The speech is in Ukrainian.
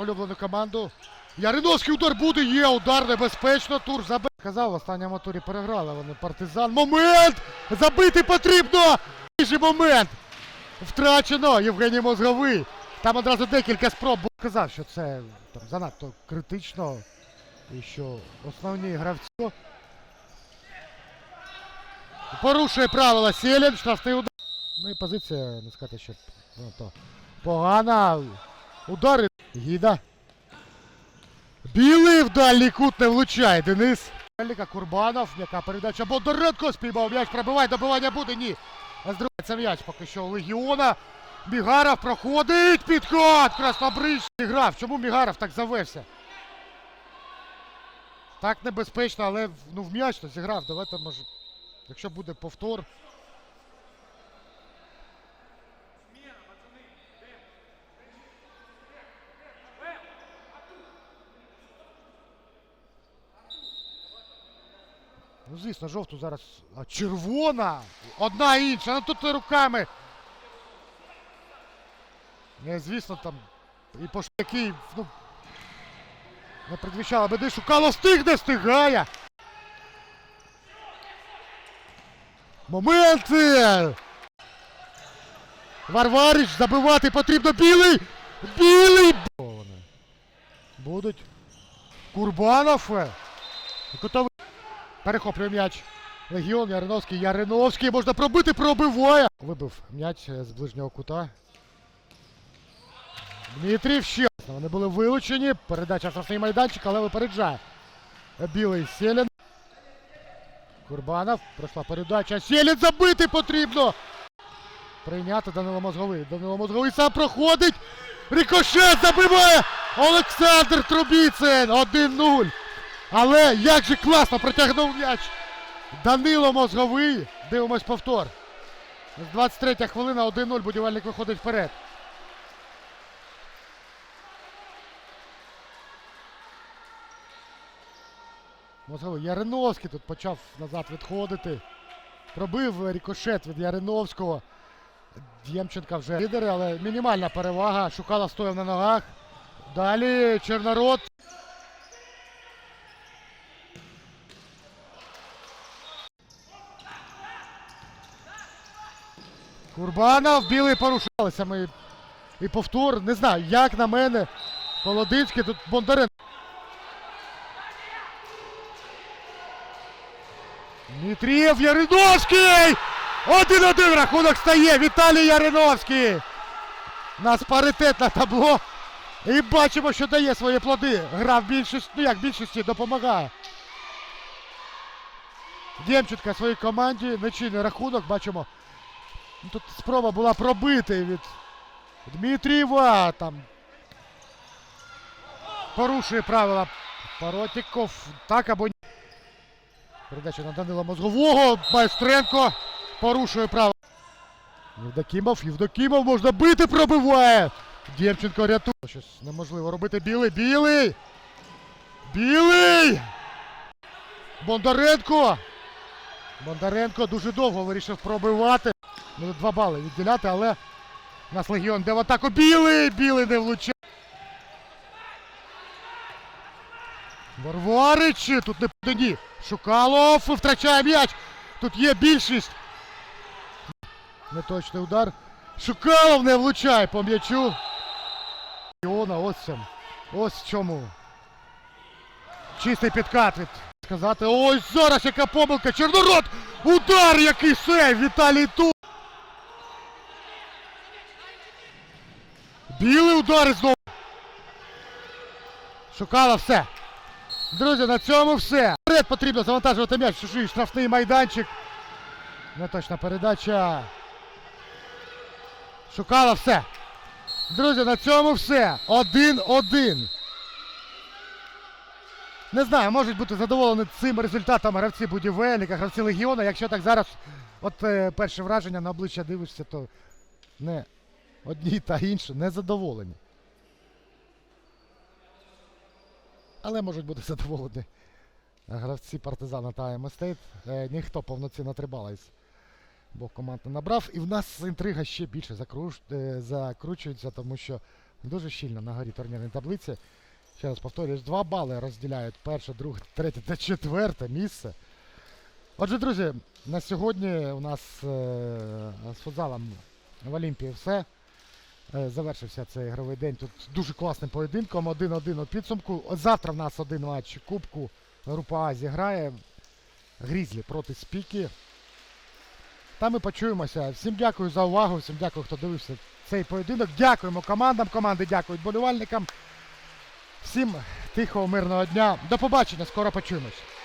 улюблену команду. Яриновський удар буде, є удар небезпечно. Тур забив. Казав, в останньому турі переграли вони партизан. Момент! Забити потрібно! Інший момент! Втрачено! Євгеній Мозговий. Там одразу декілька спроб. Казав, що це там, занадто критично. І що основні гравці. Порушує правила Селін, штрафний удар. Ну і позиція, не сказати, що ну, то погана. Удари. Гіда. Білий в дальній кут не влучає. Денис. Ліка Курбанов, м'яка передача. Бондаренко спіймав м'яч, пробиває, добивання буде, ні. Здривається м'яч поки що у Легіона. Мігаров проходить підход. Краснобриж. Грав. Чому Мігаров так завевся? Так небезпечно, але ну, в м'яч то зіграв. Давайте може. Якщо буде повтор. Ну, звісно, жовту зараз. А червона! Одна інша. Ну тут руками. Не, звісно, там. І по який, ну. Не предвіщала беди, шукало встигне, встигає. Моменти! Варварич забивати потрібно білий! Білий! Будуть. Курбанов. Готовий. Перехоплює м'яч. Легіон Яриновський. Яриновський можна пробити, пробиває. Вибив м'яч з ближнього кута. Дмитрів ще. Вони були вилучені. Передача штрафний майданчик, але випереджає. Білий Селін. Курбанов. Пройшла передача. Селін забити потрібно. Прийняти Данило Мозговий. Данило Мозговий сам проходить. Рикошет забиває. Олександр Трубіцин. 1-0. Але як же класно протягнув м'яч. Данило Мозговий. Дивимось повтор. З 23 хвилина 1-0. Будівельник виходить вперед. Мозговий. Яриновський тут почав назад відходити. Пробив рікошет від Яриновського. Дємченка вже лідери, але мінімальна перевага. Шукала стояв на ногах. Далі Чорнород. Курбанов, білий порушалися ми. І повтор, не знаю, як на мене. Холодицький, тут Бондаренко. Дмитрієв Яриновський! Один-один рахунок стає. Віталій Яриновський. Нас паритет на табло. І бачимо, що дає свої плоди. Гра в більшості, ну як більшості допомагає. Демченка своїй команді. Нечийний рахунок. Бачимо. Ну, Тут спроба була пробити від Дмитрієва. Там порушує правила Паротіков. Так або ні. Передача на Данила Мозгового. Майстренко порушує право. Євдокімов, Євдокімов можна бити, пробиває. Дємченко рятує. Щось неможливо робити. Білий, білий! Білий! Бондаренко! Бондаренко дуже довго вирішив пробивати. Ну, два бали відділяти, але у нас легіон де в атаку. Білий! Білий не влучає. Варварич! Тут не буде ні. Шукалов втрачає м'яч. Тут є більшість. Неточний удар. Шукалов не влучає по м'ячу. Іона, ось цьому. Ось чому. Чистий підкат від сказати. Ось зараз яка помилка. Чорнород! Удар який сейв! Віталій Ту. Білий знову. Шукала все. Друзі, на цьому все. Вперед потрібно завантажувати м'яч чужий штрафний майданчик. Неточна передача. Шукала все. Друзі, на цьому все. Один-один. Не знаю, можуть бути задоволені цим результатом гравці будівельника, гравці Легіона. Якщо так зараз, от е, перше враження на обличчя дивишся, то не одні та інші не задоволені. Але можуть бути задоволені гравці партизана та М-Стейт. Е, ніхто повноцінно трибала із обох команд не набрав. І в нас інтрига ще більше закруш... е, закручується, тому що Дуже щільно на горі турнірної таблиці. Ще раз повторюсь, два бали розділяють перше, друге, третє та четверте місце. Отже, друзі, на сьогодні у нас е, з футзалом в Олімпії все. Е, Завершився цей ігровий день. Тут дуже класним поєдинком. 1-1 у підсумку. Завтра в нас один матч Кубку. Група А зіграє. Грізлі проти Спіки. Та ми почуємося. Всім дякую за увагу, всім дякую, хто дивився цей поєдинок. Дякуємо командам. Команди дякують болівальникам. Всім тихого, мирного дня. До побачення, скоро почуємось.